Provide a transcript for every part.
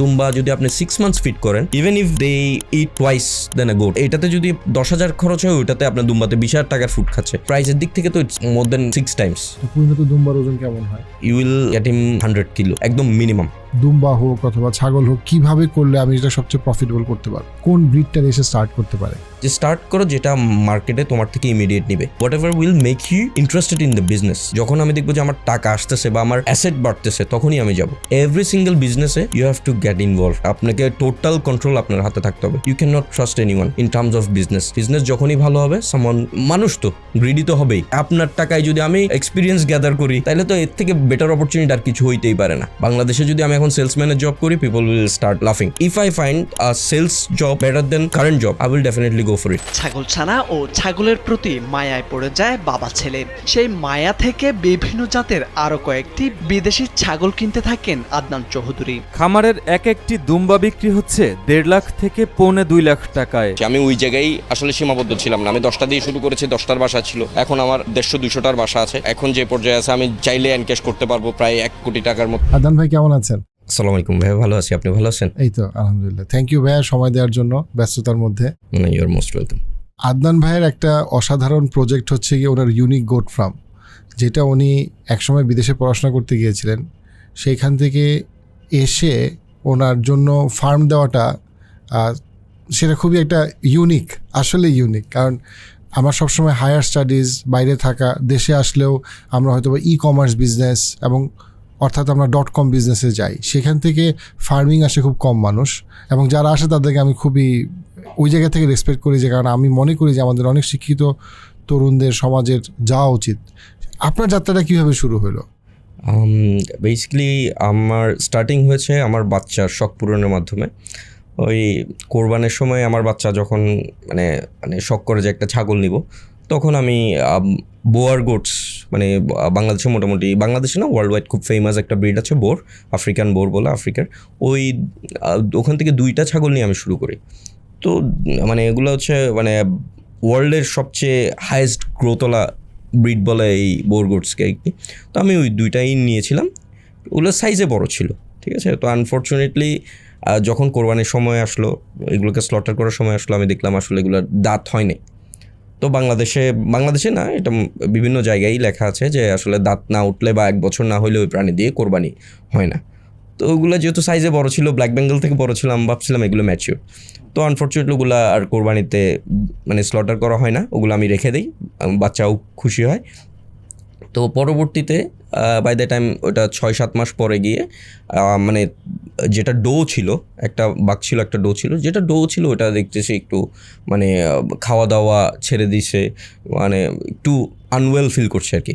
দুম্বা যদি আপনি সিক্স মান্থস ফিট করেন even if they eat twice than a goat এটাতে যদি দশ হাজার খরচ হয় ওইটাতে আপনার দুম্বাতে বিশ হাজার টাকার ফুড খাচ্ছে। প্রাইসের দিক থেকে তো it's more than six times পরিণত দুম্বার ওজন কেমন হয়? You will get him hundred kilo একদম মিনিমাম দুম্বা হোক অথবা ছাগল হোক, কীভাবে করলে আমি এটা সবচেয়ে প্রফিটেবল করতে পারব? কোন ব্রিডটা এসে স্টার্ট করতে পারে? যে স্টার্ট করো যেটা মার্কেটে তোমার থেকে ইমিডিয়েট নিবে। Whatever will make you interested in the business যখন আমি দেখব যে আমার টাকা আসতেছে বা আমার অ্যাসেট বাড়তেছে, তখনই আমি যাব। এভরি সিঙ্গেল বিজনেসে you have to get involve আপনাকে টোটাল কন্ট্রোল আপনার হাতে থাকতে হবে। You can not trust any one in terms of business business যখনই ভালো হবে সামন মানুষ তো গ্রিডি তো হবেই। আপনার টাকায় যদি আমি এক্সপিরিয়েন্স গ্যাদার করি তাহলে তো এর থেকে বেটার অপরচুনিটি আর কিছু হইতেই পারে না। বাংলাদেশে যদি আমি এখন সেলসম্যানের জব করি পিপল উইল স্টার্ট লাফিং if I find a sales job better than current job I will definitely go for it ছাগল ছানা ও ছাগলের প্রতি মায়ায় পড়ে যায় বাবা ছেলে। সেই মায়া থেকে বিভিন্ন জাতের আরও কয়েকটি বিদেশি ছাগল কিনতে থাকেন আদনান চৌধুরী। খামারের এক একটি দুম্বা বিক্রি হচ্ছে দেড় লাখ থেকে পৌনে দুই লাখ টাকায়। আমি ওই জায়গায় আসলে সীমাবদ্ধ ছিলাম না। আমি দশটা দিয়ে শুরু করেছি দশটার বাসা ছিল। এখন আমার দেড়শো দুশোটার বাসা আছে। এখন যে পর্যায়ে আছে আমি চাইলে এনকেশ করতে পারব প্রায় এক কোটি টাকার মতো। আদান ভাই কেমন আছেন? আসসালামু আলাইকুম ভাই ভালো আছি। আপনি ভালো আছেন? এই তো আলহামদুলিল্লাহ। থ্যাংক ইউ ভাইয়া সময় দেওয়ার জন্য ব্যস্ততার মধ্যে। ইউর মোস্ট ওয়েলকাম আদনান ভাইয়ের একটা অসাধারণ প্রজেক্ট হচ্ছে গিয়ে ওনার ইউনিক গোট ফার্ম যেটা উনি একসময় বিদেশে পড়াশোনা করতে গিয়েছিলেন। সেইখান থেকে এসে ওনার জন্য ফার্ম দেওয়াটা সেটা খুবই একটা ইউনিক আসলে ইউনিক কারণ আমার সবসময় হায়ার স্টাডিজ বাইরে থাকা দেশে আসলেও আমরা হয়তো ই কমার্স বিজনেস এবং অর্থাৎ আমরা ডট কম বিজনেসে যাই। সেখান থেকে ফার্মিং আসে খুব কম মানুষ এবং যারা আসে তাদেরকে আমি খুবই ওই জায়গা থেকে রেসপেক্ট করি যে, কারণ আমি মনে করি যে, আমাদের অনেক শিক্ষিত তরুণদের সমাজের যাওয়া উচিত। আপনার যাত্রাটা কীভাবে শুরু হলো? বেসিক্যালি আমার স্টার্টিং হয়েছে আমার বাচ্চার শখ পূরণের মাধ্যমে। ওই কোরবানের সময় আমার বাচ্চা যখন মানে মানে শখ করে যে একটা ছাগল নিব তখন আমি বোয়ার গোটস মানে বাংলাদেশে মোটামুটি, বাংলাদেশে না ওয়ার্ল্ড ওয়াইড খুব ফেমাস একটা ব্রিড আছে বোর আফ্রিকান বোর বলে আফ্রিকার ওই ওখান থেকে দুইটা ছাগল নিয়ে আমি শুরু করি। তো মানে এগুলো হচ্ছে মানে ওয়ার্ল্ডের সবচেয়ে হায়েস্ট গ্রোতলা ব্রিড বলে এই বোর গোটসকে একটি তো আমি ওই দুইটাই নিয়েছিলাম। ওগুলো সাইজে বড় ছিল, ঠিক আছে? তো আনফর্চুনেটলি যখন কোরবানির সময় আসলো, এগুলোকে স্লটার করার সময় আসলো, আমি দেখলাম আসলে এগুলোর দাঁত হয়নি তো বাংলাদেশে বাংলাদেশে না, এটা বিভিন্ন জায়গায় লেখা আছে যে আসলে দাঁত না উঠলে বা এক বছর না হলে ওই প্রাণী দিয়ে কোরবানি হয় না। তো ওগুলো যেহেতু সাইজে বড় ছিল ব্ল্যাক বেঙ্গল থেকে বড় ছিল আমি ভাবছিলাম এগুলো ম্যাচিওর তো আনফর্চুনেটলি ওগুলো আর কোরবানিতে মানে স্লটার করা হয় না, ওগুলো আমি রেখে দিই, বাচ্চাও খুশি হয়। তো পরবর্তীতে বাই দ্য টাইম ওটা ছয় সাত মাস পরে গিয়ে মানে যেটা ডো ছিল, একটা বাঘ ছিল, একটা ডো ছিল, যেটা ডো ছিল ওটা দেখতেছি একটু মানে খাওয়া দাওয়া ছেড়ে দিছে মানে একটু আনওয়েল ফিল করছে আর কি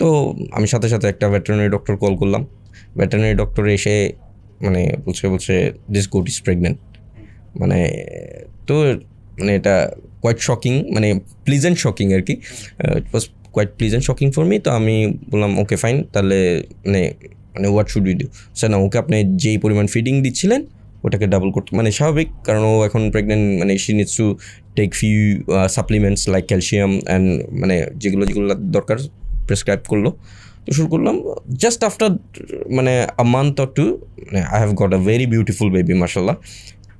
তো আমি সাথে সাথে একটা ভেটেরিনারি ডক্টর কল করলাম। ভেটেরিনারি ডক্টর এসে মানে বলছে বলছে দিস গুড ইজ প্রেগনেন্ট মানে তো মানে এটা কোয়াইট শকিং মানে প্লিজেন্ট শকিং আর কি it was quite pleasant shocking for me তো আমি বললাম ওকে ফাইন তাহলে মানে মানে what should you do sir না, ওকে আপনি যেই পরিমাণ ফিডিং দিচ্ছিলেন, ওটাকে ডাবল করতে মানে স্বাভাবিক, কারণ ও এখন প্রেগনেন্ট মানে she needs to take few supplements like calcium and মানে যেগুলো যেগুলো দরকার প্রেসক্রাইব করল। তো শুরু করলাম জাস্ট আফটার মানে আ মান্থ অর টু মানে I have got a very beautiful baby মার্শাল্লাহ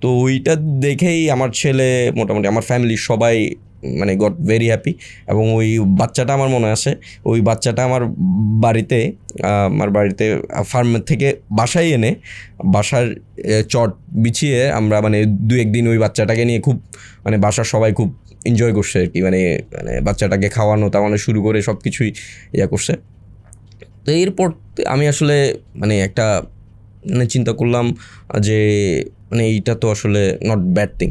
তো ওইটা দেখেই আমার ছেলে মোটামুটি, আমার ফ্যামিলির সবাই মানে গট ভেরি হ্যাপি এবং ওই বাচ্চাটা আমার মনে আছে, ওই বাচ্চাটা আমার বাড়িতে আমার বাড়িতে ফার্ম থেকে বাসায় এনে বাসার চট বিছিয়ে আমরা মানে দু একদিন ওই বাচ্চাটাকে নিয়ে খুব মানে বাসার সবাই খুব এনজয় করছে আর কি। মানে মানে বাচ্চাটাকে খাওয়ানো তাওয়ানো শুরু করে সব কিছুই ইয়া করছে। তো এরপর আমি আসলে মানে একটা মানে চিন্তা করলাম যে মানে এইটা তো আসলে নট ব্যাড থিং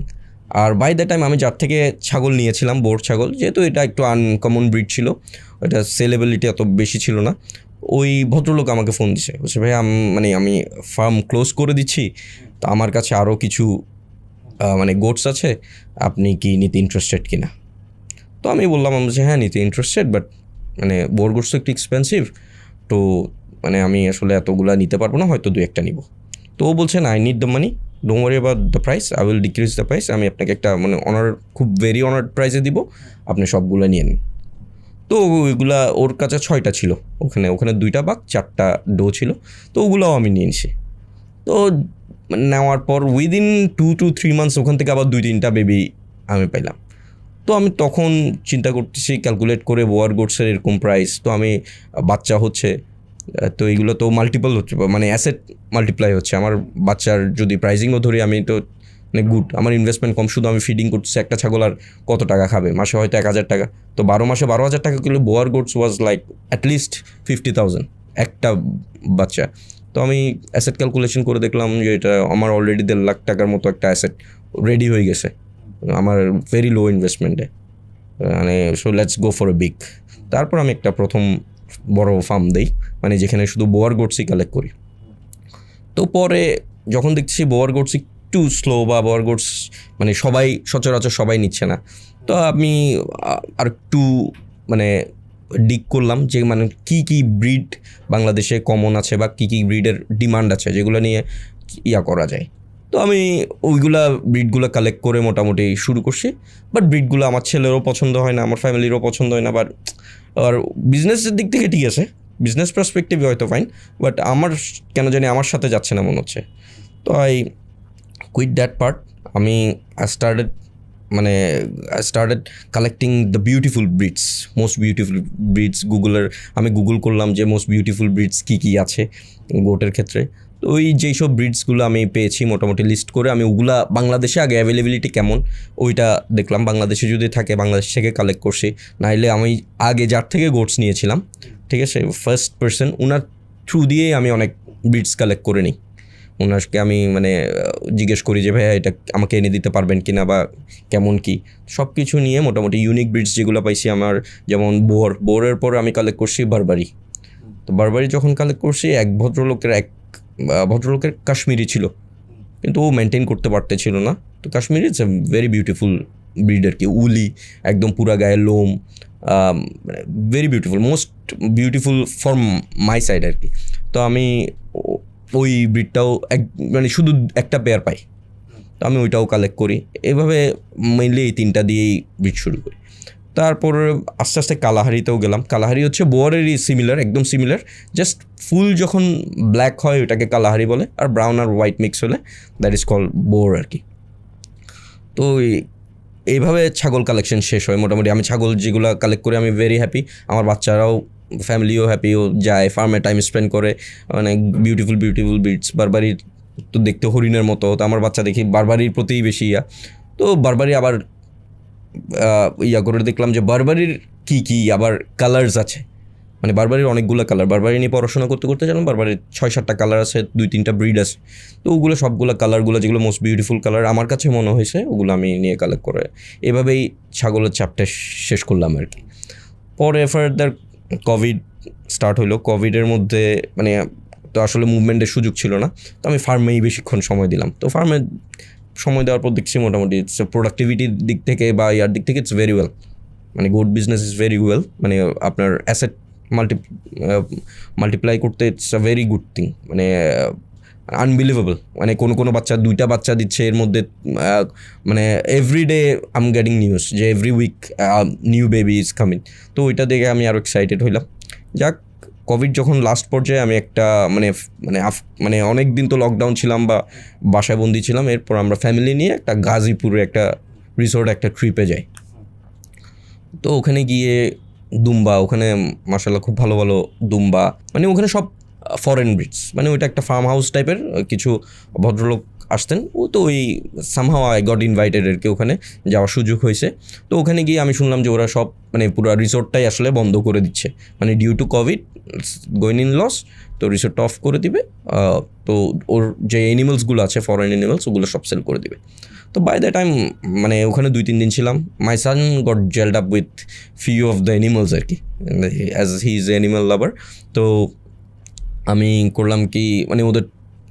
আর বাই দ্য টাইম আমি যার থেকে ছাগল নিয়েছিলাম বোর ছাগল, যেহেতু এটা একটু আনকমন ব্রিড ছিল, এটা সেলেবিলিটি অত বেশি ছিল না, ওই ভদ্রলোক আমাকে ফোন দিছে, বলছে ভাই মানে আমি ফার্ম ক্লোজ করে দিচ্ছি, তো আমার কাছে আরও কিছু মানে গোটস আছে, আপনি কি নিতে ইন্টারেস্টেড কিনা? তো আমি বললাম, আমি যে হ্যাঁ নিতে ইন্টারেস্টেড বাট মানে বোর গোটস তো একটু এক্সপেন্সিভ তো মানে আমি আসলে এতগুলা নিতে পারব না, হয়তো দু একটা নিব। তো ও বলছেন I need the money don't worry about the price I will decrease the price আমি আপনাকে একটা মানে অনার খুব ভেরি অনার প্রাইসে দিব। আপনি সবগুলো নিয়ে নিন। তো ওইগুলা, ওর কাছে ছয়টা ছিল। ওখানে ওখানে দুইটা বাঘ, চারটা ডো ছিল। তো ওগুলোও আমি নিয়ে নিছি। তো নেওয়ার পর within two two three months ওখান থেকে আবার দুই তিনটা বেবি আমি পাইলাম। তো আমি তখন চিন্তা করতেছি ক্যালকুলেট করে, বোয়ার গোডসের এরকম প্রাইস তো আমি, বাচ্চা হচ্ছে তো এগুলো তো মাল্টিপল হচ্ছে মানে অ্যাসেট মাল্টিপ্লাই হচ্ছে। আমার বাচ্চার যদি প্রাইজিংও ধরি, আমি তো মানে গুড আমার ইনভেস্টমেন্ট কম, শুধু আমি ফিডিং করছি একটা ছাগল আর কত টাকা খাবে? মাসে হয়তো এক হাজার টাকা। তো বারো মাসে বারো হাজার টাকা kilo Boer goats was like at least fifty thousand একটা বাচ্চা। তো আমি অ্যাসেট ক্যালকুলেশন করে দেখলাম যে এটা আমার অলরেডি দেড় লাখ টাকার মতো একটা অ্যাসেট রেডি হয়ে গেছে, আমার ভেরি লো ইনভেস্টমেন্টে মানে so let's go for a big তারপর আমি একটা প্রথম বড় ফার্ম দেই মানে যেখানে শুধু বোয়ার গোটসই কালেক্ট করি। তো পরে যখন দেখছি বোয়ার গোটস একটু স্লো বা বোয়ার গোটস মানে সবাই, সচরাচর সবাই নিচ্ছে না। তো আমি আর একটু মানে ডিক করলাম যে মানে কী কী ব্রিড বাংলাদেশে কমন আছে বা কী কী ব্রিডের ডিমান্ড আছে, যেগুলো নিয়ে ইয়া করা যায়। তো আমি ওইগুলা ব্রিডগুলো কালেক্ট করে মোটামুটি শুরু করছি বাট ব্রিডগুলো আমার ছেলেরও পছন্দ হয় না, আমার ফ্যামিলিরও পছন্দ হয় না বাট আর বিজনেসের দিক থেকে ঠিক আছে। বিজনেস পার্সপেক্টিভে হয়তো ফাইন বাট আমার কেন জানি আমার সাথে যাচ্ছে না মনে হচ্ছে। তো আই কুইট দ্যাট পার্ট আমি আই স্টার্টেড মানে I started collecting the beautiful breeds most beautiful breeds গুগলের আমি গুগল করলাম যে মোস্ট বিউটিফুল ব্রিডস কী কী আছে গোটের ক্ষেত্রে। ওই যেই সব ব্রিডসগুলো আমি পেয়েছি মোটামুটি লিস্ট করে, আমি ওগুলা বাংলাদেশে আগে অ্যাভেলেবিলিটি কেমন? ওইটা দেখলাম। বাংলাদেশে যদি থাকে, বাংলাদেশ থেকে কালেক্ট করছি। নাইলে আমি আগে যার থেকে গোটস নিয়েছিলাম, ঠিক আছে? ফার্স্ট পার্সন ওনার থ্রু দিয়েই আমি অনেক ব্রিডস কালেক্ট করে নিই। ওনাকে আমি মানে জিজ্ঞেস করি যে, ভাইয়া, এটা আমাকে এনে দিতে পারবেন কি না বা কেমন কি? সব কিছু নিয়ে মোটামুটি ইউনিক ব্রিডস যেগুলো পাইছি আমার, যেমন বোর বোরের পর আমি কালেক্ট করছি বারবারি তো বারবারি যখন কালেক্ট করছি, এক ভদ্রলোকের এক ভদ্রলোকের কাশ্মীরি ছিল। কিন্তু ও মেনটেন করতে পারতেছিল না। তো Kashmiri it's a very beautiful breed আর কি, উলি, একদম পুরা গায়ে লোম very beautiful most beautiful for my side আর কি। তো আমি ওই ব্রিডটাও এক মানে শুধু একটা পেয়ার পাই। তো আমি ওইটাও কালেক্ট করি। এভাবে মেনলি এই তিনটা দিয়েই ব্রিড শুরু করি। তারপর আস্তে আস্তে কালাহারিতেও গেলাম। কালাহারি হচ্ছে বোয়ারেরই সিমিলার একদম সিমিলার জাস্ট ফুল যখন ব্ল্যাক হয় ওটাকে কালাহারি বলে, আর ব্রাউন আর হোয়াইট মিক্স হলে দ্যাট ইজ কল বোর আর কি। তো এইভাবে ছাগল কালেকশন শেষ হয় মোটামুটি। আমি ছাগল যেগুলো কালেক্ট করে, আমি ভেরি হ্যাপি আমার বাচ্চারাও ফ্যামিলিও হ্যাপি ও যায় ফার্মে টাইম স্পেন্ড করে অনেক বিউটিফুল বিউটিফুল বিটস বারবারির তো দেখতে হরিণের মতো, তো আমার বাচ্চা দেখি বারবারির প্রতিই বেশি ইয়া। তো বারবারই আবার ইয়া করে দেখলাম যে বারবারির কী কী আবার কালার্স আছে। মানে বারবারির অনেকগুলো কালার বারবারি নিয়ে পড়াশোনা করতে করতে জানো বারবারির ছয় সাতটা কালার আছে, দুই তিনটা ব্রিড আছে। তো ওগুলো সবগুলো কালারগুলো যেগুলো মোস্ট বিউটিফুল কালার আমার কাছে মনে হয়েছে, ওগুলো আমি নিয়ে কালেক্ট করে এভাবেই ছাগলের চাপটা শেষ করলাম আর কি পরে ফার্দার কোভিড স্টার্ট হলো কোভিডের মধ্যে মানে তো আসলে মুভমেন্টের সুযোগ ছিল না। তো আমি ফার্মেই বেশিক্ষণ সময় দিলাম। তো ফার্মে সময় দেওয়ার পর দেখছি মোটামুটি ইটস প্রোডাক্টিভিটির দিক থেকে বা ইয়ার দিক থেকে ইটস ভেরি ওয়েল মানে good business is very well মানে আপনার অ্যাসেট মাল্টি মাল্টিপ্লাই করতে it's a very good thing মানে আনবিলিভেবল মানে কোনো কোনো বাচ্চা, দুইটা বাচ্চা দিচ্ছে, এর মধ্যে মানে এভরিডে আম গেটিং নিউজ যে every week new baby is coming তো ওইটা দেখে আমি আরও এক্সাইটেড হইলাম। যাক কোভিড যখন লাস্ট পর্যায়ে আমি একটা মানে মানে মানে অনেক দিন তো লকডাউন ছিলাম বা বাসায় বন্দি ছিলাম, এরপর আমরা ফ্যামিলি নিয়ে একটা গাজীপুরে একটা রিসোর্ট একটা ট্রিপে যাই। তো ওখানে গিয়ে দুম্বা, ওখানে মার্শাল্লাহ খুব ভালো ভালো দুম্বা মানে ওখানে সব ফরেন ব্রিডস মানে ওইটা একটা ফার্ম হাউস টাইপের কিছু ভদ্রলোক আসতেন, ও তো ওই সামহাও আই গট ইনভাইটেড আর কি ওখানে যাওয়ার সুযোগ হয়েছে। তো ওখানে গিয়ে আমি শুনলাম যে ওরা সব মানে পুরো রিসোর্টটাই আসলে বন্ধ করে দিচ্ছে মানে due to COVID going in loss তো রিসোর্টটা অফ করে দিবে তো ওর যে অ্যানিমালসগুলো আছে ফরেন অ্যানিমালস ওগুলো সব সেল করে দিবে। তো বাই দ্য টাইম মানে ওখানে দুই তিন দিন ছিলাম my son got gelled up with few of the animals আর কি as he is animal lover তো আমি করলাম কি মানে ওদের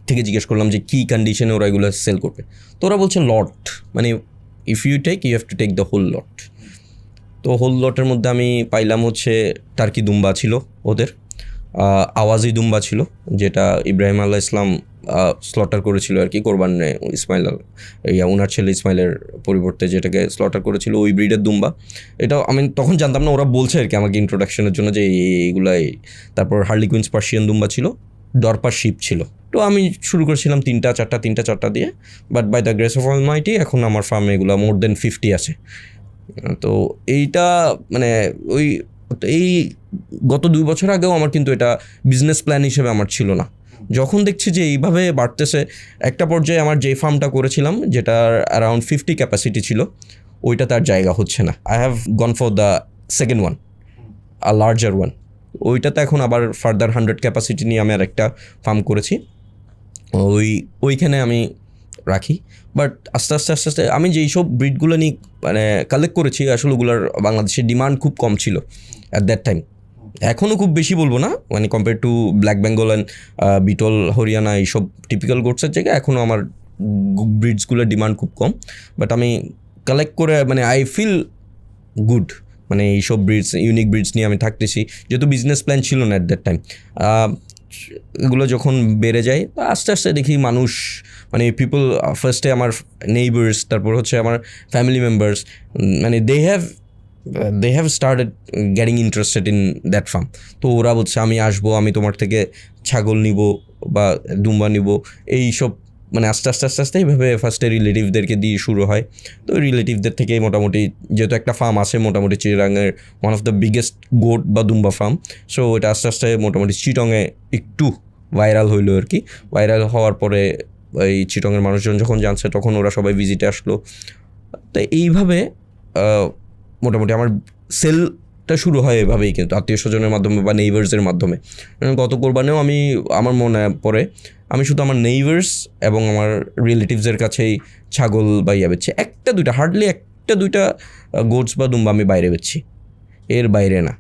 থেকে জিজ্ঞেস করলাম যে কী কন্ডিশনে ওরা এগুলো সেল করবে। তো ওরা বলছে লট মানে if you take you have to take the whole lot তো হোল লটের মধ্যে আমি পাইলাম হচ্ছে টার্কি দুম্বা ছিল ওদের আওয়াজি দুম্বা ছিল, যেটা ইব্রাহিম আল্লাহ ইসলাম স্লটার করেছিল আর কি, কোরবানে ইসমাইল ইয়া ওনার ছেলে ইসমাইলের পরিবর্তে যেটাকে স্লটার করেছিল ওই ব্রিডের দুম্বা। এটা আমি তখন জানতাম না, ওরা বলছে আর কি আমাকে ইন্ট্রোডাকশনের জন্য যে এই- এইগুলাই। তারপর হার্লি কুইন্স পার্সিয়ান দুম্বা ছিল ডরপার শিপ ছিল। তো আমি শুরু করেছিলাম তিনটা, চারটা তিনটা, চারটা দিয়ে but by the grace of almighty এখন আমার ফার্মে এগুলো মোর দেন ফিফটি আছে। তো এইটা মানে ওই এই গত দুই বছর আগেও আমার কিন্তু এটা বিজনেস প্ল্যান হিসেবে আমার ছিল না। যখন দেখছি যে এইভাবে বাড়তেছে, একটা পর্যায়ে আমার যে ফার্মটা করেছিলাম, যেটার অ্যারাউন্ড ফিফটি ক্যাপাসিটি ছিল, ওইটা তার জায়গা হচ্ছে না। I have gone for the second one a larger one ওইটাতে এখন আবার ফার্দার হান্ড্রেড ক্যাপাসিটি নিয়ে আমি আর একটা ফার্ম করেছি। ওই, ওইখানে আমি রাখি। বাট আস্তে আস্তে আস্তে আস্তে আমি যেই সব ব্রিডগুলো নিয়ে মানে কালেক্ট করেছি, আসলে ওগুলোর বাংলাদেশের ডিমান্ড খুব কম ছিল অ্যাট দ্যাট টাইম এখনও খুব বেশি বলব না মানে compare to black Bengal and Beetal Haryana এইসব টিপিক্যাল গোটসের জায়গায় এখনও আমার ব্রিডসগুলোর ডিমান্ড খুব কম। বাট আমি কালেক্ট করে মানে আই ফিল গুড মানে এইসব ব্রিডস ইউনিক ব্রিডস নিয়ে আমি থাকতেছি। যেহেতু বিজনেস প্ল্যান ছিল না অ্যাট দ্যাট টাইম এগুলো যখন বেড়ে যায়, তো আস্তে আস্তে দেখি মানুষ মানে পিপল ফার্স্টে আমার নেইবার্স তারপর হচ্ছে আমার ফ্যামিলি মেম্বার্স মানে they have they have started getting interested in that farm তো ওরা বলছে, আমি আসব, আমি তোমার থেকে ছাগল নিব বা দুম্বা নিব। এই সব মানে আস্তে আস্তে আস্তে আস্তে এইভাবে ফার্স্টে রিলেটিভদেরকে দিয়ে শুরু হয়। তো রিলেটিভদের থেকে মোটামুটি যেহেতু একটা ফার্ম আছে, মোটামুটি চিরাঙের one of the biggest goat বা দুম্বা ফার্ম সো এটা আস্তে আস্তে মোটামুটি চিটংয়ে একটু ভাইরাল হইল আর কি। ভাইরাল হওয়ার পরে এই চিটংয়ের মানুষজন যখন জানছে, তখন ওরা সবাই ভিজিটে আসলো। তো এইভাবে মোটামুটি আমার সেলটা শুরু হয় এভাবেই কিন্তু আত্মীয় স্বজনের মাধ্যমে বা নেইবার্সের মাধ্যমে। গত কোরবানেও আমি, আমার মনে পড়ে, আমি শুধু আমার নেইবার্স এবং আমার রিলেটিভসের কাছেই ছাগল বা ইয়া বেচছি। একটা দুইটা হার্ডলি একটা দুইটা গোটস বা দুম্বা আমি বাইরে বেচছি। এর বাইরে না।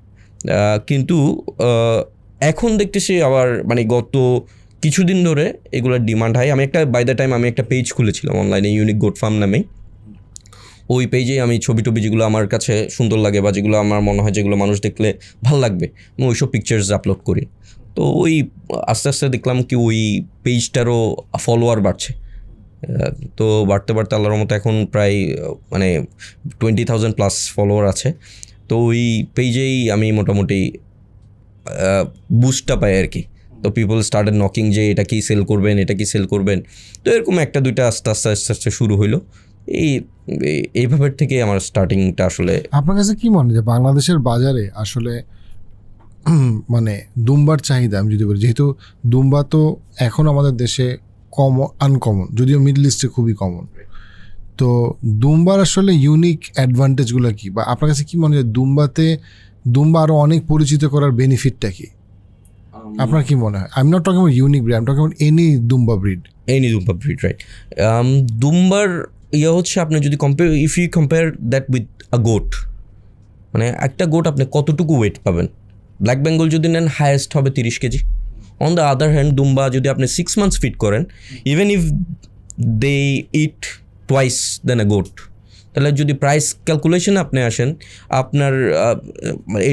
কিন্তু এখন দেখতেছি আবার মানে গত কিছুদিন ধরে এগুলোর ডিমান্ড হয় আমি একটা বাই দ্য টাইম আমি একটা পেজ খুলেছিলাম অনলাইনে ইউনিক গোট ফার্ম নামেই। ওই পেজেই আমি ছবি টবি যেগুলো আমার কাছে সুন্দর লাগে বা যেগুলো আমার মনে হয় যেগুলো মানুষ দেখলে ভালো লাগবে, আমি ওইসব পিকচার্স আপলোড করি। তো ওই আস্তে আস্তে দেখলাম কি ওই পেজটারও ফলোয়ার বাড়ছে। তো বাড়তে বাড়তে আল্লাহর মতো এখন প্রায় মানে টোয়েন্টি থাউজেন্ড প্লাস ফলোয়ার আছে। তো ওই পেজেই আমি মোটামুটি বুস্টটা পাই আর কি। তো পিপল স্টার্টেড নকিং যে এটা কি সেল করবেন, এটা কি সেল করবেন। তো এরকম একটা দুইটা আস্তে আস্তে আস্তে আস্তে শুরু হইল। এই এই- এইভাবে থেকে আমার স্টার্টিংটা আসলে আপনার কাছে কি মনে হয় যে বাংলাদেশের বাজারে আসলে মানে দুম্বার চাহিদা আমি যদি বলি যেহেতু দুম্বা তো এখন আমাদের দেশে কম আনকমন যদিও মিডল ইস্টে খুবই কমন তো দুম্বার আসলে ইউনিক অ্যাডভান্টেজগুলো কি? বা আপনার কাছে কি মনে হয় দুম্বাতে দুম্বা আরও অনেক পরিচিত করার বেনিফিটটা কি? আপনার কি মনে হয়? I am not talking unique breed I am talking any দুম্বা ব্রিড এনি দুম্বা ব্রিড রাইট দুম্বার ইয়ে হচ্ছে আপনি যদি compare if you compare that with a goat মানে একটা গোট আপনি কতটুকু ওয়েট পাবেন? ব্ল্যাক বেঙ্গল যদি নেন হায়েস্ট হবে তিরিশ KG. On the other hand দুম্বা যদি আপনি সিক্স মান্থস ফিট করেন even if they eat twice than a goat তাহলে যদি প্রাইস ক্যালকুলেশনে আপনি আসেন আপনার আহ,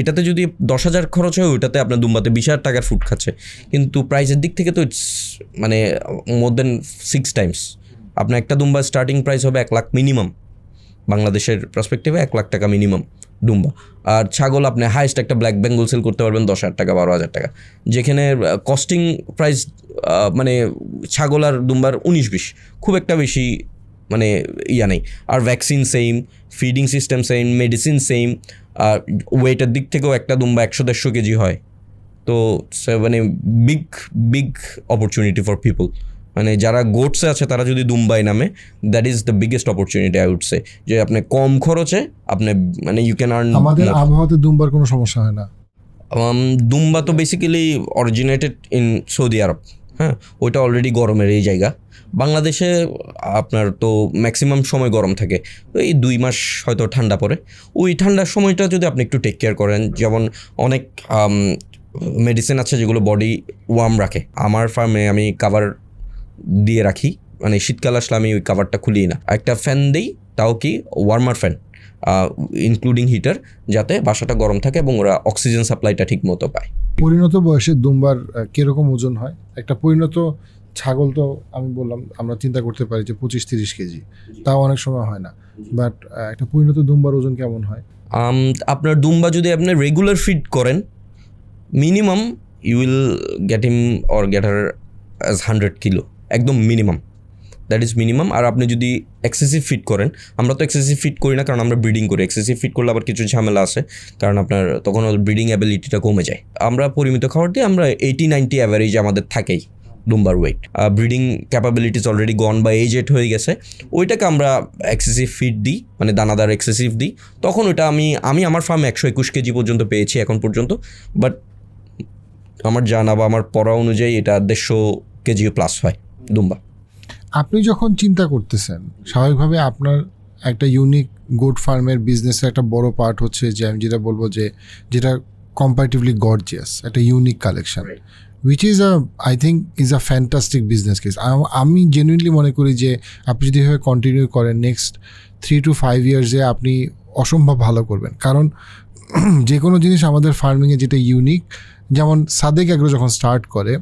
এটাতে যদি দশ হাজার খরচ হয় ওইটাতে আপনার দুম্বাতে বিশ হাজার টাকার ফুড খাচ্ছে। কিন্তু প্রাইসের দিক থেকে তো ইটস মানে মোর দেন সিক্স টাইমস আপনার একটা দুম্বা স্টার্টিং প্রাইস হবে এক লাখ মিনিমাম বাংলাদেশের পার্সপেক্টিভে এক লাখ টাকা মিনিমাম দুম্বা। আর ছাগল আপনি হাইস্ট একটা ব্ল্যাক বেঙ্গল সেল করতে পারবেন দশ হাজার টাকা, বারো হাজার টাকা। যেখানে কস্টিং প্রাইস মানে ছাগল আর দুম্বার উনিশ বিশ, খুব একটা বেশি মানে ইয়া নেই। আর vaccine same feeding system same medicine same আর ওয়েটের দিক থেকেও একটা দুম্বা একশো দেড়শো কেজি হয়। তো মানে big big opportunity for people মানে যারা গোটসে আছে তারা যদি দুম্বাই নামে that is the biggest opportunity I would say যে আপনি কম খরচে আপনি মানে ইউ ক্যান আর্ন আমাদের আবহাওয়াতে দুম্বার কোনো সমস্যা হয় না। দুম্বা তো basically originated in Saudi Arab হ্যাঁ? ওইটা অলরেডি গরমের এই জায়গা। বাংলাদেশে আপনার তো ম্যাক্সিমাম সময় গরম থাকে তো এই দুই মাস হয়তো ঠান্ডা পড়ে। ওই ঠান্ডার সময়টা যদি আপনি একটু টেক কেয়ার করেন যেমন অনেক মেডিসিন আছে যেগুলো বডি ওয়ার্ম রাখে। আমার ফার্মে আমি কাভার দিয়ে রাখি। মানে শীতকাল আসলে আমি ওই কাভারটা খুলি না। একটা ফ্যান দিই তাও কি ওয়ার্মার ফ্যান ইনক্লুডিং হিটার যাতে বাসাটা গরম থাকে এবং ওরা অক্সিজেন সাপ্লাইটা ঠিক মতো পায়। পরিণত বয়সে দুমবার কীরকম ওজন হয়? একটা পরিণত ছাগল তো আমি বললাম আমরা চিন্তা করতে পারি যে পঁচিশ তিরিশ কেজি। তাও অনেক সময় হয় না। বাট একটা পরিণত দুম্বার ওজন কেমন হয়? আপনার দুম্বা যদি আপনি রেগুলার ফিড করেন minimum you will get him or get her as hundred kilo একদম মিনিমাম দ্যাট ইজ মিনিমাম আর আপনি যদি এক্সেসিভ ফিট করেন, আমরা তো এক্সেসিভ ফিট করি না, কারণ আমরা ব্রিডিং করি। এক্সেসিভ ফিট করলে আবার কিছু ঝামেলা আছে, কারণ আপনার তখন ব্রিডিং অ্যাবিলিটিটা কমে যায়। আমরা পরিমিত খাবার দিয়ে আমরা এইটি নাইনটি অ্যাভারেজ আমাদের থাকেই ডুম্বার weight breeding capabilities already gone বা এজেড হয়ে গেছে। ওইটাকে আমরা এক্সেসিভ ফিট দিই মানে দানাদার এক্সেসিভ দিই। তখন ওইটা আমি আমি আমার ফার্মে একশো একুশ কেজি পর্যন্ত পেয়েছি এখন পর্যন্ত। বাট আমার জানা বা আমার পড়া অনুযায়ী এটা দেড়শো কেজি প্লাস হয়। দুম্বা। আপনি যখন চিন্তা করতেছেন স্বাভাবিকভাবে আপনার একটা ইউনিক গোড ফার্মের বিজনেসের একটা বড় পার্ট হচ্ছে যে আমি যেটা বলব যে যেটা কম্পারেটিভলি গর্জিয়াস একটা unique collection which is a I think is a fantastic business case আমি জেনুইনলি মনে করি যে আপনি যদি এভাবে কন্টিনিউ করেন নেক্সট থ্রি টু ফাইভ ইয়ার্সে আপনি অসম্ভব ভালো করবেন। কারণ যে কোনো জিনিস আমাদের ফার্মিংয়ে যেটা ইউনিক যেমন সাদেক এগ্রো যখন স্টার্ট করে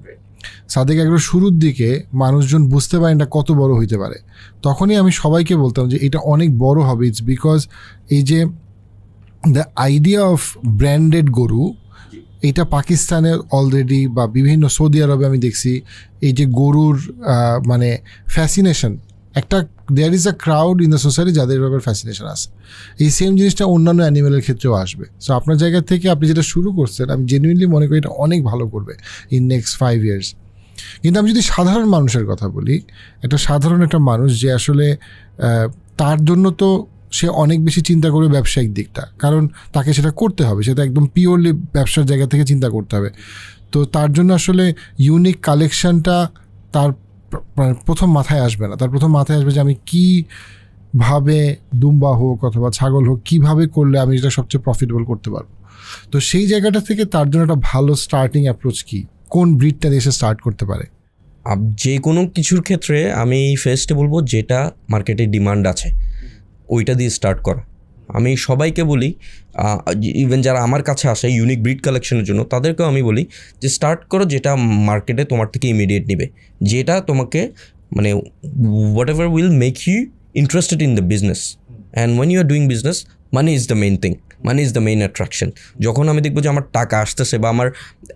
সাদেক একবার শুরুর দিকে মানুষজন বুঝতে পারেন এটা কত বড় হইতে পারে। তখনই আমি সবাইকে বলতাম যে এটা অনেক বড় হবে। ইটস বিকজ এই যে দ্য আইডিয়া অফ ব্র্যান্ডেড গরু, এটা পাকিস্তানের অলরেডি বা বিভিন্ন সৌদি আরবে আমি দেখছি, এই যে গরুর মানে ফ্যাসিনেশন একটা there is a crowd in the society যাদের ব্যাপারে ফ্যাসিনেশন আছে। এই সেম জিনিসটা অন্যান্য অ্যানিমেলের ক্ষেত্রেও আসবে। সো আপনার জায়গা থেকে আপনি যেটা শুরু করছেন, আমি জেনুইনলি মনে করি এটা অনেক ভালো করবে ইন নেক্সট ফাইভ ইয়ার্স কিন্তু আমি যদি সাধারণ মানুষের কথা বলি, একটা সাধারণ একটা মানুষ যে আসলে তার জন্য তো সে অনেক বেশি চিন্তা করবে ব্যবসায়িক দিকটা। কারণ তাকে সেটা করতে হবে সেটা একদম পিওরলি ব্যবসার জায়গা থেকে চিন্তা করতে হবে। তো তার জন্য আসলে ইউনিক কালেকশনটা তার মানে প্রথম মাথায় আসবে না। তার প্রথম মাথায় আসবে যে আমি কীভাবে দুম্বা হোক অথবা ছাগল হোক কীভাবে করলে আমি এটা সবচেয়ে প্রফিটেবল করতে পারব? তো সেই জায়গাটা থেকে তার জন্য একটা ভালো স্টার্টিং অ্যাপ্রোচ কি? কোন ব্রিডটা দেশে স্টার্ট করতে পারে? যে কোনো কিছুর ক্ষেত্রে আমি এই ফার্স্টে বলব যেটা মার্কেটে ডিমান্ড আছে ওইটা দিয়ে স্টার্ট করা। আমি সবাইকে বলি ইভেন যারা আমার কাছে আসে ইউনিক ব্রিড কালেকশনের জন্য, তাদেরকেও আমি বলি যে স্টার্ট করো যেটা মার্কেটে তোমার থেকে ইমিডিয়েট নেবে। যেটা তোমাকে মানে whatever will make you interested in the business and when you are doing business money is the main thing money is the main attraction যখন আমি দেখব যে আমার টাকা আসতেছে বা আমার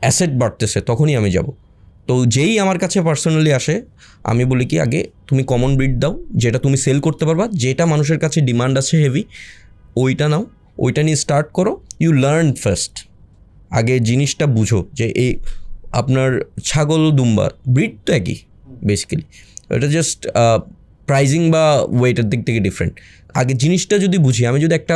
অ্যাসেট বাড়তেছে, তখনই আমি যাব। তো যেই আমার কাছে পার্সোনালি আসে, আমি বলি কি, আগে তুমি কমন ব্রিড দাও, যেটা তুমি সেল করতে পারবা, যেটা মানুষের কাছে ডিমান্ড আছে হেভি ওইটা নাও, ওইটা নিয়ে স্টার্ট করো ইউ লার্ন ফার্স্ট আগে জিনিসটা বুঝো যে এই আপনার ছাগল দুম্বা ব্রিড তো একই বেসিক্যালি এটা জাস্ট প্রাইজিং বা ওয়েটের দিক থেকে ডিফারেন্ট আগে জিনিসটা যদি বুঝি, আমি যদি একটা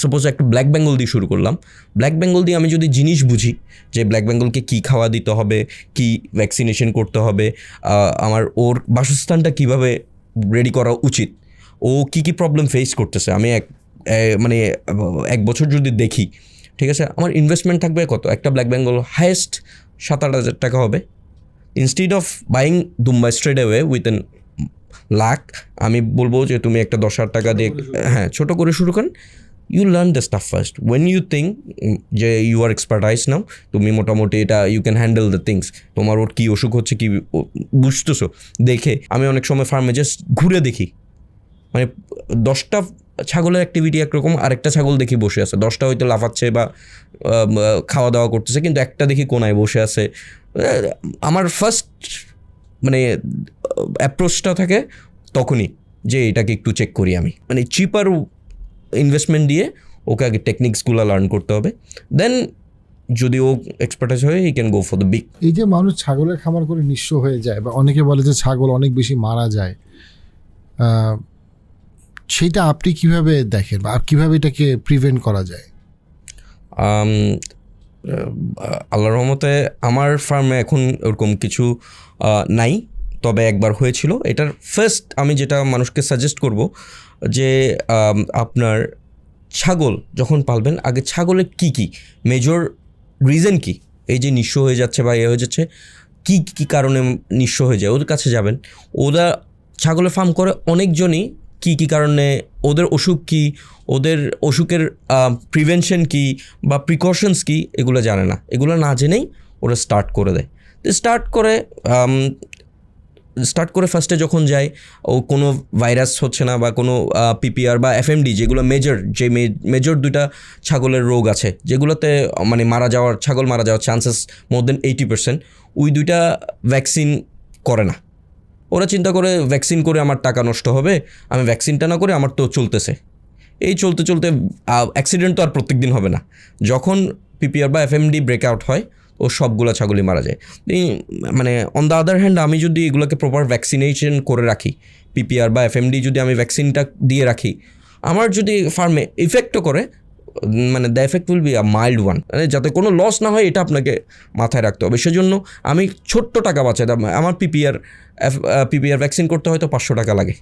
সাপোজ একটা ব্ল্যাক বেঙ্গল দিয়ে শুরু করলাম। ব্ল্যাক বেঙ্গল দিয়ে আমি যদি জিনিস বুঝি যে ব্ল্যাক বেঙ্গলকে কী খাওয়া দিতে হবে, কি ভ্যাকসিনেশন করতে হবে আমার ওর বাসস্থানটা কীভাবে রেডি করা উচিত, ও কি কি প্রবলেম ফেস করতেছে, আমি এক মানে এক বছর যদি দেখি ঠিক আছে আমার ইনভেস্টমেন্ট থাকবে কত? একটা ব্ল্যাক বেঙ্গল হায়েস্ট সাত আট হাজার টাকা হবে। Instead of buying দুম্বাই straight away with an lakh আমি বলব যে তুমি একটা দশ হাজার টাকা দিয়ে হ্যাঁ ছোটো করে শুরু করেন you learn the stuff first when you think যে ইউ আর এক্সপার্টাইজ নাও তুমি মোটামুটি এটা you can handle the things তোমার ওর কী অসুখ হচ্ছে কী বুঝতেছো? দেখে। আমি অনেক সময় ফার্মে জাস্ট ঘুরে দেখি। মানে দশটা ছাগলের অ্যাক্টিভিটি একরকম, আরেকটা ছাগল দেখি বসে আছে। দশটা হয়তো লাফাচ্ছে বা খাওয়া দাওয়া করতেছে, কিন্তু একটা দেখি কোনায় বসে আছে। আমার ফার্স্ট মানে অ্যাপ্রোচটা থাকে তখনই যে এটাকে একটু চেক করি আমি। মানে চিপার ইনভেস্টমেন্ট দিয়ে ওকে আগে টেকনিক্সগুলো লার্ন করতে হবে। দেন যদি ও এক্সপার্টাইজ হয় he can go for the big এই যে মানুষ ছাগলের খামার করে নিঃস্ব হয়ে যায়, বা অনেকে বলে যে ছাগল অনেক বেশি মারা যায় সেইটা আপনি কীভাবে দেখেন বা কীভাবে এটাকে প্রিভেন্ট করা যায়? আল্লাহর রহমতে আমার ফার্মে এখন ওরকম কিছু নাই। তবে একবার হয়েছিল। এটার ফার্স্ট আমি যেটা মানুষকে সাজেস্ট করব যে আপনার ছাগল যখন পালবেন, আগে ছাগলের কি কি? মেজর রিজন কি? এই যে নিঃস্ব হয়ে যাচ্ছে বা এ হয়ে যাচ্ছে, কী কী কারণে নিঃস্ব হয়ে যায়? ওদের কাছে যাবেন। ওরা ছাগলের ফার্ম করে, অনেকজনই কী কী কারণে? ওদের অসুখ কী? ওদের অসুখের প্রিভেনশন কী বা প্রিকশনস কী? এগুলো জানে না। এগুলো না জেনেই ওরা স্টার্ট করে দেয়। তো স্টার্ট করে স্টার্ট করে ফার্স্টে যখন যায়, ও কোনো ভাইরাস হচ্ছে না বা কোনো পিপিআর বা এফএমডি যেগুলো মেজর যে মেজর দুইটা ছাগলের রোগ আছে, যেগুলোতে মানে মারা যাওয়ার, ছাগল মারা যাওয়ার চান্সেস মোর দেন এইটি পার্সেন্ট ওই দুইটা ভ্যাকসিন করে না। ওরা চিন্তা করে ভ্যাকসিন করে আমার টাকা নষ্ট হবে, আমি ভ্যাকসিনটা না করে আমার তো চলতেছে। এই চলতে চলতে অ্যাক্সিডেন্ট তো আর প্রত্যেক দিন হবে না। যখন পিপিআর বা এফএমডি ব্রেকআউট হয়, ও সবগুলো ছাগলই মারা যায়। মানে অন দ্য আদার হ্যান্ড আমি যদি এগুলোকে প্রপার ভ্যাকসিনেশন করে রাখি পিপিআর বা এফএমডি যদি আমি ভ্যাকসিনটা দিয়ে রাখি, আমার যদি ফার্মে ইফেক্টও করে মানে the effect will be a mild one মানে যাতে কোনো লস না হয়, এটা আপনাকে মাথায় রাখতে হবে। সেজন্য আমি ছোট্ট টাকা বাঁচাই। আমার পিপিআর পিপিআর ভ্যাকসিন করতে হয়তো পাঁচশো টাকা লাগে।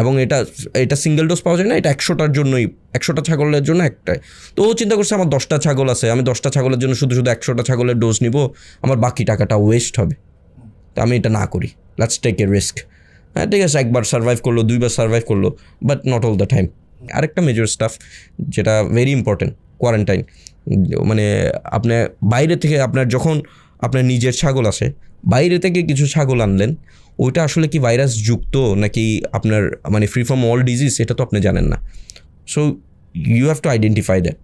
এবং এটা এটা সিঙ্গেল ডোজ পাওয়া যায় না, এটা একশোটার জন্যই, একশোটা ছাগলের জন্য একটাই। তো ও চিন্তা করছে, আমার দশটা ছাগল আছে, আমি দশটা ছাগলের জন্য শুধু শুধু একশোটা ছাগলের ডোজ নিব, আমার বাকি টাকাটা ওয়েস্ট হবে। তো আমি এটা না করি। লেটস টেক এ রিস্ক হ্যাঁ ঠিক আছে, একবার সার্ভাইভ করল, দুইবার সার্ভাইভ করল but not all the time আরেকটা মেজর স্টাফ যেটা ভেরি ইম্পর্টেন্ট কোয়ারেন্টাইন মানে আপনি বাইরে থেকে আপনার যখন আপনার নিজের ছাগল আসে, বাইরে থেকে কিছু ছাগল আনলেন, ওইটা আসলে কি ভাইরাস যুক্ত নাকি আপনার মানে ফ্রি ফ্রম অল ডিজিজ এটা তো আপনি জানেন না। So you have to identify that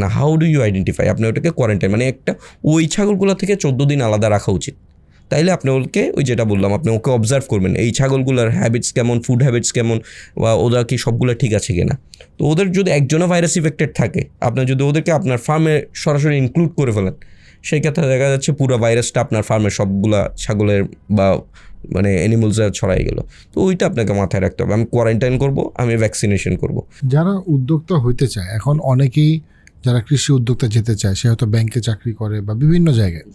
না হাউ ডু ইউ আইডেন্টিফাই আপনি ওটাকে কোয়ারেন্টাইন মানে একটা, ওই ছাগলগুলো থেকে চোদ্দ দিন আলাদা রাখা উচিত। তাইলে আপনি ওকে, ওই যেটা বললাম, আপনি ওকে অবজার্ভ করবেন, এই ছাগলগুলোর হ্যাবিটস কেমন ফুড হ্যাবিটস কেমন, বা ওরা কি সবগুলো ঠিক আছে কিনা। তো ওদের যদি একজনও ভাইরাস ইফেক্টেড থাকে আপনার যদি ওদেরকে আপনার ফার্মে সরাসরি ইনক্লুড করে ফেলেন, সেই ক্ষেত্রে দেখা যাচ্ছে পুরো ভাইরাসটা আপনার ফার্মের সবগুলা ছাগলের বা মানে অ্যানিমালসে ছড়াই গেল। তো ওইটা আপনাকে মাথায় রাখতে হবে। আমি কোয়ারেন্টাইন করব, আমি ভ্যাকসিনেশন করব। যারা উদ্যোক্তা হইতে চায়, এখন অনেকেই যারা কৃষি উদ্যোক্তা যেতে চায়, সে হয়তো ব্যাংকে চাকরি করে বা বিভিন্ন জায়গায়।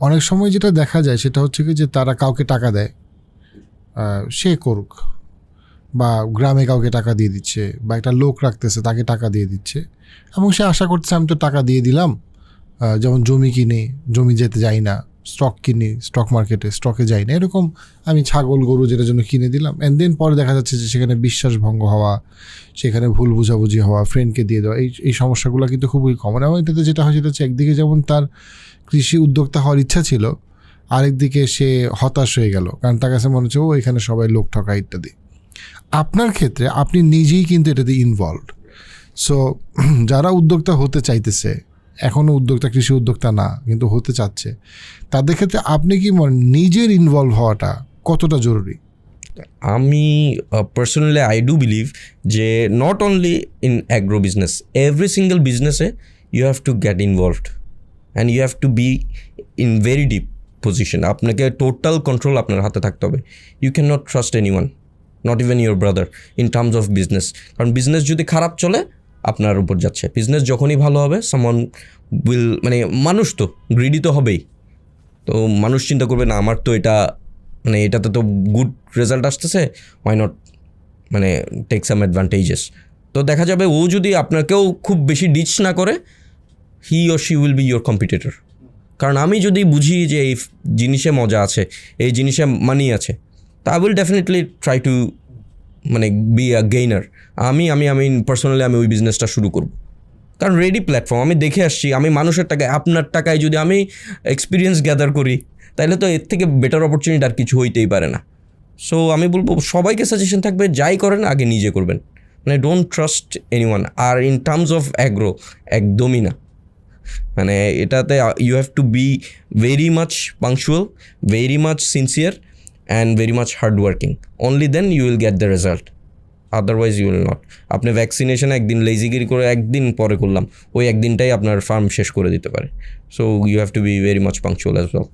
অনেক সময় যেটা দেখা যায় সেটা হচ্ছে কি যে তারা কাউকে টাকা দেয় সে করুক বা গ্রামে কাউকে টাকা দিয়ে দিচ্ছে বা একটা লোক রাখতেছে তাকে টাকা দিয়ে দিচ্ছে এবং সে আশা করতেছে, আমি তো টাকা দিয়ে দিলাম যেমন জমি কিনি, জমি যেতে যাই না স্টক কিনি স্টক মার্কেটে স্টকে যাই না। এরকম আমি ছাগল, গরু যেটার জন্য কিনে দিলাম অ্যান্ড দেন পরে দেখা যাচ্ছে যে সেখানে বিশ্বাস ভঙ্গ হওয়া, সেখানে ভুল বুঝাবুঝি হওয়া ফ্রেন্ডকে দিয়ে দেওয়া, এই এই সমস্যাগুলো কিন্তু খুবই কমন এবং এটাতে যেটা হয় সেটা হচ্ছে একদিকে যেমন তার কৃষি উদ্যোক্তা হওয়ার ইচ্ছা ছিল, আরেকদিকে সে হতাশ হয়ে গেল। কারণ তার কাছে মনে হচ্ছে, ও, এখানে সবাই লোক ঠকা ইত্যাদি। আপনার ক্ষেত্রে আপনি নিজেই কিন্তু এটাতে ইনভলভ সো যারা উদ্যোক্তা হতে চাইতেছে এখনও উদ্যোক্তা, কৃষি উদ্যোক্তা না, কিন্তু হতে চাচ্ছে, তাদের ক্ষেত্রে আপনি কি মনে, নিজের ইনভলভ হওয়াটা কতটা জরুরি? আমি পার্সোনালি আই ডু বিলিভ যে not only in agro business every single বিজনেসে you have to get involved and you have to be in very deep position আপনাকে টোটাল কন্ট্রোল আপনার হাতে থাকতে হবে। You can not trust any one not even your brother in terms of business কারণ business যদি খারাপ চলে, আপনার উপর যাচ্ছে। বিজনেস যখনই ভালো হবে সামন উইল মানে মানুষ তো গ্রিডি তো হবেই। তো মানুষ চিন্তা করবে, না, আমার তো এটা মানে এটাতে তো গুড রেজাল্ট আসতেছে ওয়াই নট মানে টেক সাম অ্যাডভান্টেজেস তো দেখা যাবে ও যদি আপনাকেও খুব বেশি ডিচ না করে he or she will be your competitor কারণ আমি যদি বুঝি যে এই জিনিসে মজা আছে, এই জিনিসে মানি আছে, তা উইল ডেফিনেটলি ট্রাই টু মানে বি আ গেইনার আমি আমি আমি পার্সোনালি আমি ওই বিজনেসটা শুরু করব। কারণ রেডি প্ল্যাটফর্ম আমি দেখে আসছি, আমি মানুষের টাকায় আপনার টাকায় যদি আমি এক্সপিরিয়েন্স গ্যাদার করি তাহলে তো এর থেকে বেটার অপরচুনিটি আর কিছু হইতেই পারে না। সো আমি বলব, সবাইকে সাজেশন থাকবে, যাই করেন, আগে নিজে করবেন। মানে ডোন্ট ট্রাস্ট এনিওয়ান আর ইন টার্মস অফ অ্যাগ্রো একদমই না। মানে এটাতে you have to be very much punctual very much sincere and very much hard working only then you will get the result otherwise you will not আপনি vaccination একদিন লেজিগিরি করে একদিন পরে করলাম, ওই একদিনটাই আপনার ফার্ম শেষ করে দিতে পারে। So you have to be very much punctual as well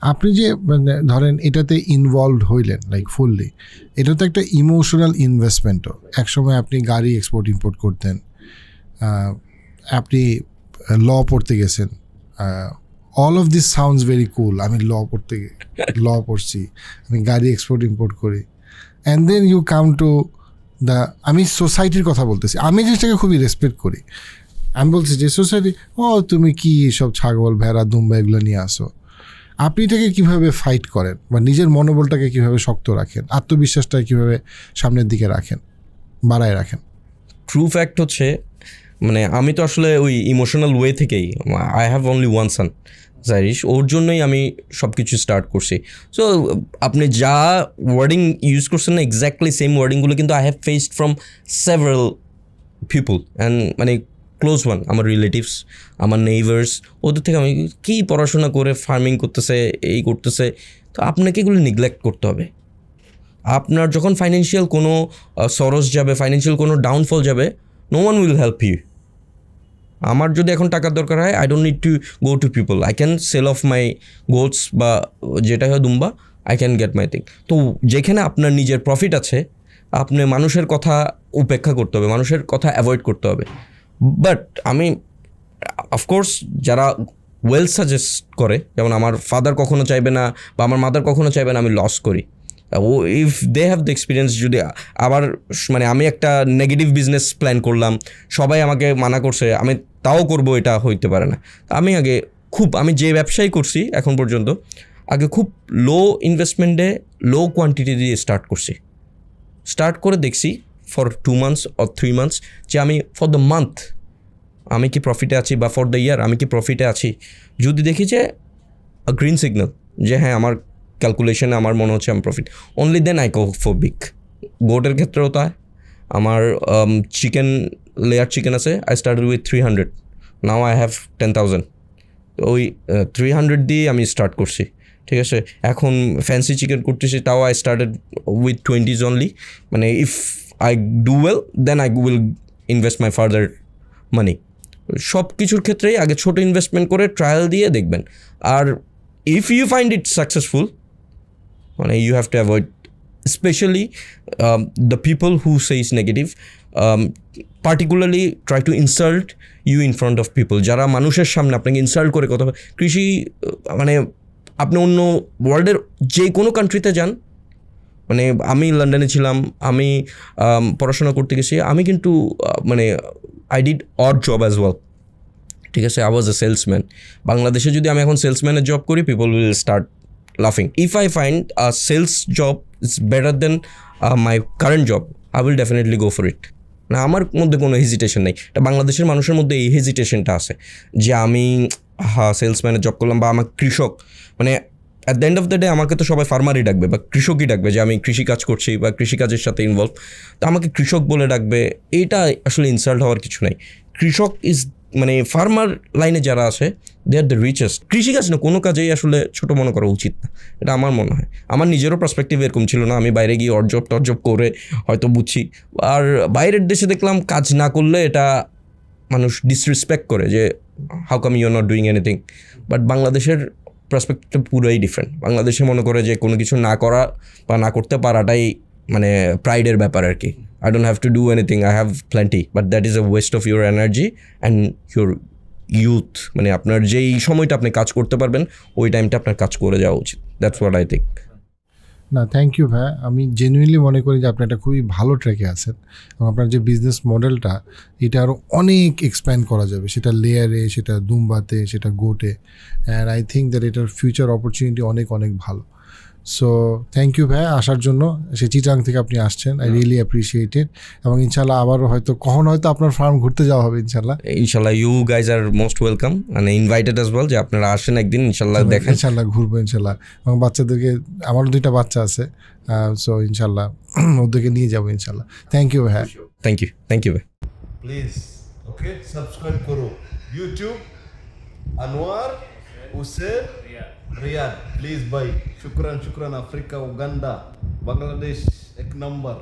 আপনি যে মানে ধরেন এটাতে ইনভলভড হইলেন লাইক ফুললি এটা তো একটা ইমোশনাল ইনভেস্টমেন্টও একসময় আপনি গাড়ি এক্সপোর্ট ইম্পোর্ট করতেন আপনি ল পড়তে গেছেন। All of this sounds very cool আমি ল পড়তে ল পড়ছি। আমি গাড়ি এক্সপোর্ট ইম্পোর্ট করি। And then you come to the আমি সোসাইটির কথা বলতেছি। আমি জিনিসটাকে খুবই রেসপেক্ট করি। আমি বলছি যে সোসাইটি ও তুমি কি সব ছাগল, ভেড়া, দুম্বা এগুলো নিয়ে আসো? আপনি এটাকে কীভাবে ফাইট করেন? বা নিজের মনোবলটাকে কীভাবে শক্ত রাখেন? আত্মবিশ্বাসটাকে কীভাবে সামনের দিকে রাখেন? বাড়ায় রাখেন? ট্রু ফ্যাক্ট হচ্ছে মানে আমি তো আসলে ওই ইমোশনাল ওয়ে থেকেই I have only one son Zairish ওর জন্যই আমি সব কিছু স্টার্ট করছি। সো আপনি যা ওয়ার্ডিং ইউজ করছেন না এক্স্যাক্টলি সেম ওয়ার্ডিংগুলো কিন্তু I have faced from several people and মানে ক্লোজ ওয়ান আমার রিলেটিভস আমার নেইবার্স ওদের থেকে আমি কী পড়াশোনা করে ফার্মিং করতেছে, এই করতেছে, তো আপনাকে এগুলো নিগলেক্ট করতে হবে। আপনার যখন ফাইন্যান্সিয়াল কোনো সরস যাবে ফাইন্যান্সিয়াল কোনো ডাউনফল যাবে no one will help you আমার যদি এখন টাকার দরকার হয় I don't need to go to people I can sell off my goats বা যেটা হয় দুম্বা I can get my thing তো যেখানে আপনার নিজের প্রফিট আছে, আপনি মানুষের কথা উপেক্ষা করতে হবে, মানুষের কথা অ্যাভয়েড করতে হবে। বাট আমি অফকোর্স যারা ওয়েল সাজেস্ট করে, যেমন আমার ফাদার কখনো চাইবে না বা আমার মাদার কখনো চাইবে না, আমি লস করি। If they have the experience যদি আবার মানে আমি একটা নেগেটিভ বিজনেস প্ল্যান করলাম, সবাই আমাকে মানা করছে, আমি তাও করব, এটা হইতে পারে না। আমি আগে খুব, আমি যে ব্যবসাই করছি এখন পর্যন্ত, আগে খুব লো ইনভেস্টমেন্টে লো কোয়ান্টিটি দিয়ে স্টার্ট করছি। স্টার্ট করে দেখছি for two months or three months যে আমি ফর দ্য মান্থ আমি কি প্রফিটে আছি বা ফর দ্য ইয়ার আমি কি প্রফিটে আছি। যদি দেখি যে গ্রিন সিগন্যাল যে হ্যাঁ আমার ক্যালকুলেশনে আমার মনে হচ্ছে আমি profit only then I go for big গোটের ক্ষেত্রেও তাই। আমার চিকেন লেয়ার চিকেন আছে I start with three hundred now I have ten thousand ওই থ্রি হান্ড্রেড দিয়ে আমি স্টার্ট করছি। ঠিক আছে? এখন ফ্যান্সি চিকেন করতেছি, তাও I started with twenties only মানে if I do well then I will invest my further money সব কিছুর ক্ষেত্রেই আগে ছোট ইনভেস্টমেন্ট করে ট্রায়াল দিয়ে দেখবেন। আর if you find it successful মানে you have to avoid specially the people who says negative particularly try to insult you in front of people যারা মানুষের সামনে আপনাকে ইনসাল্ট করে কথা কৃষি মানে আপনি অন্য ওয়ার্ল্ডের যে কোনো কান্ট্রিতে যান মানে আমি লন্ডনে ছিলাম, আমি পড়াশোনা করতে গেছি, আমি কিন্তু মানে I did odd job as well ঠিক আছে আই ওয়াজ এ সেলসম্যান বাংলাদেশে যদি আমি এখন সেলসম্যানের জব করি পিপল উইল স্টার্ট লাফিং if I find a sales job is better then my current job I will definitely go for it না, আমার মধ্যে কোনো হেজিটেশন নেই। এটা বাংলাদেশের মানুষের মধ্যে এই হেজিটেশনটা আছে যে আমি হ্যাঁ সেলসম্যানের জব করলাম বা আমার কৃষক মানে at the end of the day আমাকে তো সবাই ফার্মারই ডাকবে বা কৃষকই ডাকবে যে আমি কৃষিকাজ করছি বা কৃষিকাজের সাথে ইনভলভ তো আমাকে কৃষক বলে ডাকবে, এটা আসলে ইনসাল্ট হওয়ার কিছু নাই। কৃষক ইজ মানে ফার্মার লাইনে যারা আছে দে আর দ্য রিচেস্ট কৃষিকাজ না, কোনো কাজেই আসলে ছোটো মনে করা উচিত না। এটা আমার মনে হয়। আমার নিজেরও পার্সপেক্টিভ এরকম ছিল না। আমি বাইরে গিয়ে অর্জব টর্জব করে হয়তো বুঝছি। আর বাইরের দেশে দেখলাম কাজ না করলে এটা মানুষ ডিসরেসপেক্ট করে যে how come you not doing anything but বাংলাদেশের পার্সপেক্টিভটা পুরোই ডিফারেন্ট বাংলাদেশে মনে করে যে, কোনো কিছু না করা বা না করতে পারাটাই মানে প্রাইডের ব্যাপার আর কি। I don't have to do anything I have plenty but that is a waste of your energy and your youth মানে আপনার যেই সময়টা আপনি কাজ করতে পারবেন, ওই টাইমটা আপনার কাজ করে যাওয়া উচিত। দ্যাটস হোয়াট আই থিঙ্ক না থ্যাংক ইউ ভাই। আমি জেনুইনলি মনে করি যে আপনি একটা খুবই ভালো ট্র্যাকে আছেন এবং আপনার যে বিজনেস মডেলটা এটা আরও অনেক এক্সপ্যান্ড করা যাবে। সেটা লেয়ারে সেটা দুম্বাতে, সেটা গোটে অ্যান্ড আই থিঙ্ক দ্যাট এটার ফিউচার অপরচুনিটি অনেক অনেক ভালো। সো থ্যাংক ইউ ভাই আসার জন্য। সে চিটাং থেকে আপনি আসছেন। আই রিয়েলি অ্যাপ্রিসিয়েট ইট এবং ইনশাল্লাহ আবারও হয়তো কখন হয়তো আপনার ফার্ম ঘুরতে যাওয়া হবে ইনশাল্লাহ ইনশাল্লাহ you guys are most welcome মানে ইনভাইটেড অ্যাজ ওয়েল যে আপনারা আসেন একদিন ইনশাল্লাহ দেখেন। ইনশাল্লাহ ঘুরবো ইনশাল্লাহ এবং বাচ্চাদেরকে আমারও দুইটা বাচ্চা আছে। সো ইনশাল্লাহ ওদেরকে নিয়ে যাব ইনশাল্লাহ থ্যাংক ইউ ভাই। থ্যাংক ইউ থ্যাংক ইউ ভাই। প্লিজ ওকে সাবস্ক্রাইব করো। ইউটিউব আনোয়ার হুসেন রিয়াদ প্লিজ ভাই শুক্রান শুক্রান আফ্রিকা উগান্ডা বাংলাদেশ এক নম্বর